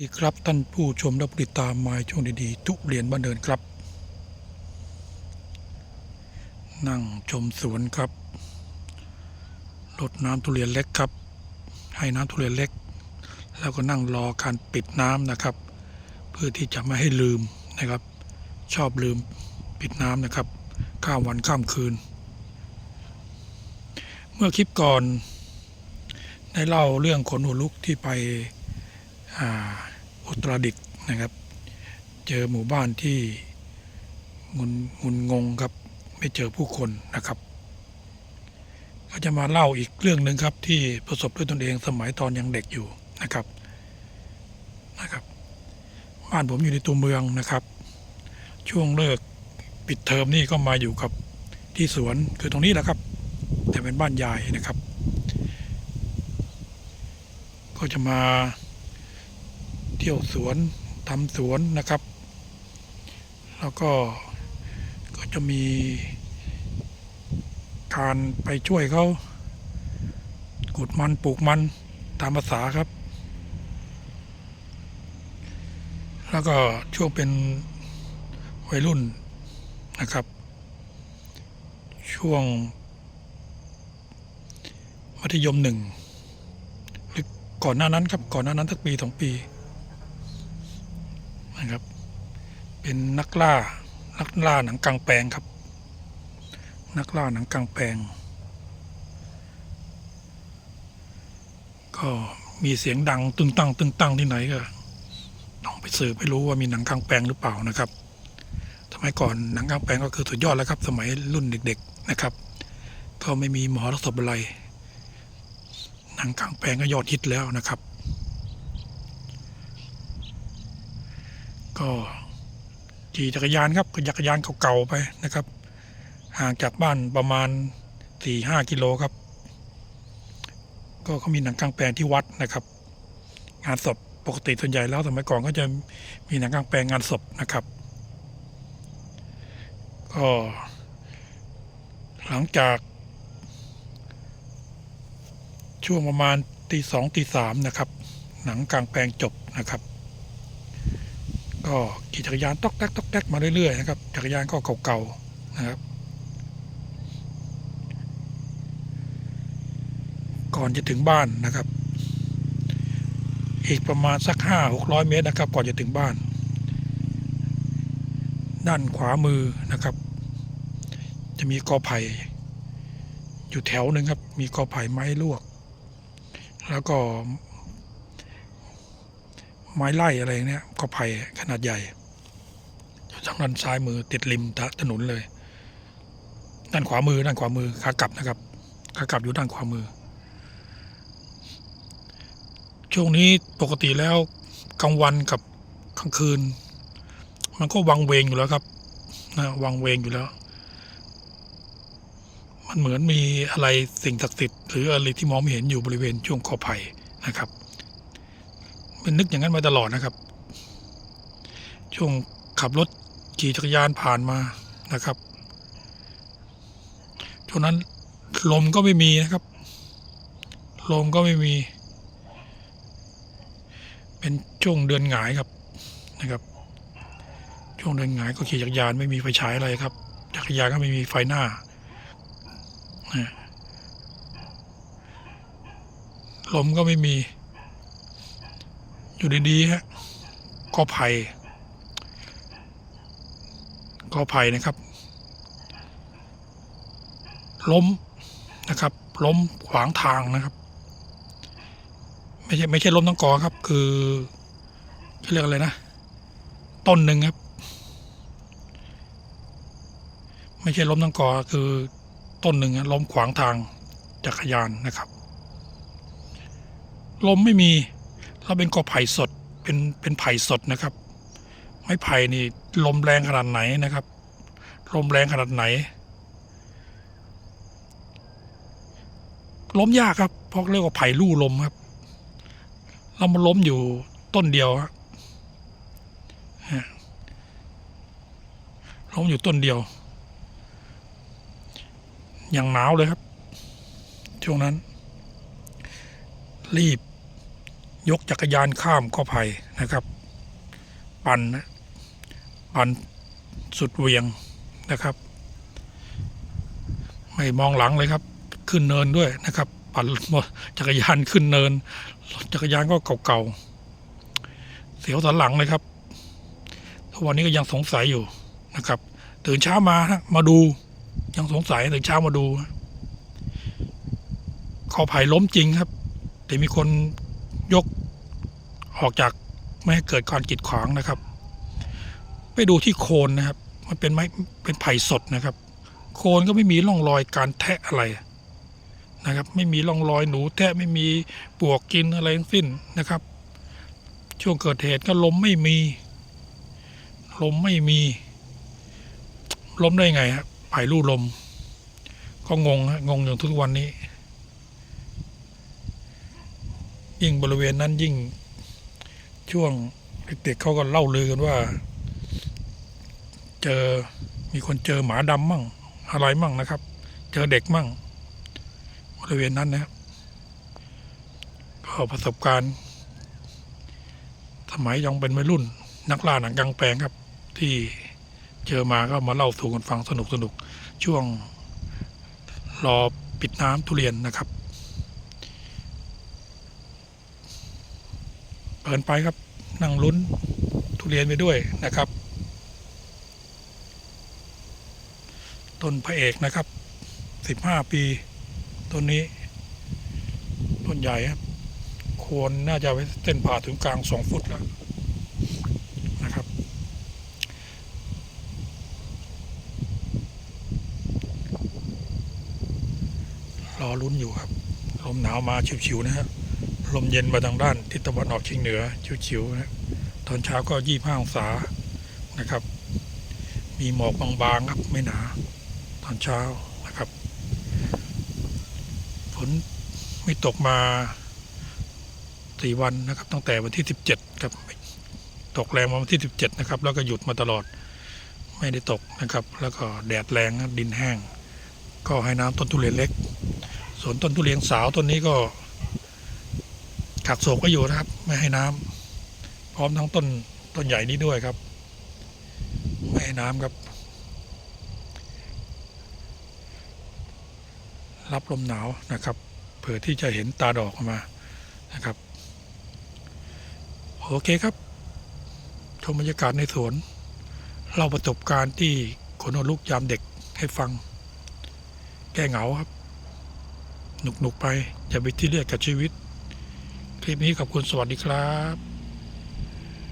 ดีครับท่านผู้ชมและผู้ติดตามมาช่วงดีๆ ทุเรียนบ้านเดินครับ นั่งชมสวนครับรดน้ำทุเรียนเล็กครับ ให้น้ำทุเรียนเล็ก แล้วก็นั่งรอการปิดน้ำนะครับ เพื่อที่จะไม่ให้ลืมนะครับ ชอบลืมปิดน้ำนะครับ ข้ามวันข้ามคืน เมื่อคลิปก่อน ได้เล่าเรื่องขนหัวลุกที่ไป อุตรดิตถ์นะครับ เจอหมู่บ้านที่งุนงุนงงครับ ไม่เจอผู้คนนะครับ ก็จะมาเล่าอีกเรื่องหนึ่งครับที่ประสบด้วยตนเองสมัยตอนยังเด็กอยู่นะครับนะครับ บ้านผมอยู่ในตัวเมืองนะครับ ช่วงเลิกปิดเทอมนี่ก็มาอยู่กับที่สวนคือตรงนี้แหละครับ แต่เป็นบ้านยายนะครับ ก็จะมา ที่ยวสวนทำสวนนะครับ แล้วก็ก็จะมีการไปช่วยเขาขุดมันปลูกมันตามภาษาครับ แล้วก็ช่วงเป็นวัยรุ่นนะครับ ช่วง มัธยมหนึ่งหรือก่อนหน้านั้นครับก่อนหน้านั้นสักปีสองปี นะครับ เป็นนักล่า นักล่าหนังกลางแปลงครับ นักล่าหนังกลางแปลง ก็มีเสียงดังตึงตังตึงตังที่ไหนก็ต้องไปสืบไปรู้ว่ามีหนังกลางแปลงหรือเปล่านะครับ สมัยก่อนหนังกลางแปลงก็คือสุดยอดแล้วครับ สมัยรุ่นเด็ก ๆนะครับ ก็ไม่มีหมอรักษาอะไรหนังกลางแปลงก็ยอดฮิตแล้วนะครับ ก็ขี่จักรยานครับจักรยานเก่าๆไปนะครับ ห่างจากบ้านประมาณสี่ห้ากิโลครับ ก็เขามีหนังกลางแปลงที่วัดนะครับ งานศพปกติส่วนใหญ่แล้วสมัยก่อนก็จะมีหนังกลางแปลงงานศพนะครับ ก็หลังจากช่วงประมาณตีสองตีสามนะครับ หนังกลางแปลงจบนะครับ ก็ขี่จักรยานตอกแตกตอกแตกมาเรื่อยๆนะครับ จักรยานก็เก่าๆนะครับ ก่อนจะถึงบ้านนะครับ อีกประมาณสักห้าหกร้อยเมตรนะครับ ก่อนจะถึงบ้าน ด้านขวามือนะครับ จะมีกอไผ่อยู่แถวหนึ่งครับ มีกอไผ่ไม้ลวก แล้วก็ ไม้ไล่อะไรเนี่ยก็ไผ่ขนาดใหญ่ทางด้านซ้ายมือติดริมถนนเลย ด้านขวามือด้านขวามือขากลับนะครับขากลับอยู่ด้านขวามือ ช่วงนี้ปกติแล้วกลางวันกับกลางคืน มันก็วังเวงอยู่แล้วครับนะวังเวงอยู่แล้ว มันเหมือนมีอะไรสิ่งศักดิ์สิทธิ์หรืออะไรที่มองไม่เห็นอยู่บริเวณช่วงคอไผ่นะครับ เป็นนึกอย่างนั้นมาตลอดนะครับ ช่วงขับรถขี่จักรยานผ่านมานะครับช่วงนั้นลมก็ไม่มีนะครับ ลมก็ไม่มี เป็นช่วงเดือนหงายครับนะครับ ช่วงเดือนหงายก็ขี่จักรยานไม่มีไฟฉายอะไรครับ จักรยานก็ไม่มีไฟหน้าลมก็ไม่มี อยู่ดีๆฮะกอไผ่กอไผ่นะครับ ล้มนะครับ ล้มขวางทางนะครับ ไม่ใช่ไม่ใช่ล้มทั้งกอครับ คือเขาเรียกอะไรนะ ต้นหนึ่งครับ ไม่ใช่ล้มทั้งกอคือต้นหนึ่งล้มขวางทางจักรยานนะครับ ลมไม่มี แล้วเป็นกอไผ่สดเป็นเป็นไผ่สดนะครับ ไม้ไผ่นี่ลมแรงขนาดไหนนะครับ ลมแรงขนาดไหน ล้มยากครับเพราะเรียกว่าไผ่ลู่ลมครับแล้วมันล้มอยู่ต้นเดียวครับฮะล้มอยู่ต้นเดียว อย่างหนาวเลยครับ ช่วงนั้น รีบ ยกจักรยานข้ามข้อไผ่นะครับ ปั่นนะปั่นสุดเวียงนะครับ ไม่มองหลังเลยครับ ขึ้นเนินด้วยนะครับ ปั่นจักรยานขึ้นเนินจักรยานก็เก่าๆเสียวสันหลังเลยครับทุกวันนี้ก็ยังสงสัยอยู่นะครับ ตื่นเช้ามาฮะมาดูยังสงสัยตื่นเช้ามาดูข้อไผ่ล้มจริงครับ แต่มีคน ยกออกจากไม่ให้เกิดการกีดขวางนะครับ ไปดูที่โคนนะครับ มันเป็นไม้เป็นไผ่สดนะครับ โคนก็ไม่มีร่องรอยการแทะอะไรนะครับ ไม่มีร่องรอยหนูแทะไม่มีปวกกินอะไรทั้งสิ้นนะครับ ช่วงเกิดเหตุก็ลมไม่มี ลมไม่มี ลมได้ไงฮะไผ่ลู่ลม ก็งงฮะงงอย่างทุกวันนี้ ยิ่งบริเวณนั้นยิ่งช่วงเด็กๆเขาก็เล่าลือกันว่า เจอมีคนเจอหมาดำมั่ง อะไรมั่งนะครับ เจอเด็กมั่ง บริเวณนั้นนะครับก็ประสบการณ์ สมัยยังเป็นวัยรุ่น นักล่าหนังกลางแปลงครับ ที่เจอมาก็มาเล่าสู่กันฟังสนุกสนุกช่วงรอปิดน้ำทุเรียนนะครับ เปินไปครับนั่งลุ้นทุเรียนไปด้วยนะครับ ต้นพระเอกนะครับสิบห้าปีต้นนี้ ต้นใหญ่ครับโคนน่าจะไว้เส้นผ่าถึงกลางสองฟุตแล้วนะครับรอลุ้นอยู่ครับลมหนาวมาชิวๆนะฮะ ลมเย็นมาทางด้านทิศตะวันออกเฉียงเหนือชิวๆนะตอนเช้าก็ยี่ห้าองศานะครับ มีหมอกบางๆครับไม่หนา ตอนเช้านะครับฝนไม่ตกมาสี่วันนะครับ ตั้งแต่วันที่สิบเจ็ดครับตกแรงมาวันที่สิบเจ็ดนะครับ แล้วก็หยุดมาตลอดไม่ได้ตกนะครับ แล้วก็แดดแรงดินแห้ง ก็ให้น้ำต้นทุเรียนเล็ก ส่วนต้นทุเรียนสาวต้นนี้ก็ กักโศกก็อยู่นะครับ ไม่ให้น้ำพร้อมทั้งต้นต้นใหญ่นี้ด้วยครับ ไม่ให้น้ำครับ รับลมหนาวนะครับเผื่อที่จะเห็นตาดอกออกมานะครับโอเคครับชมบรรยากาศในสวนเล่าประสบการณ์ที่ขนลุกยามเด็กให้ฟัง แก้เหงาครับ หนุกๆไปอย่าไปที่เรียกกับชีวิต คลิปนี้ขอบคุณสวัสดีครับ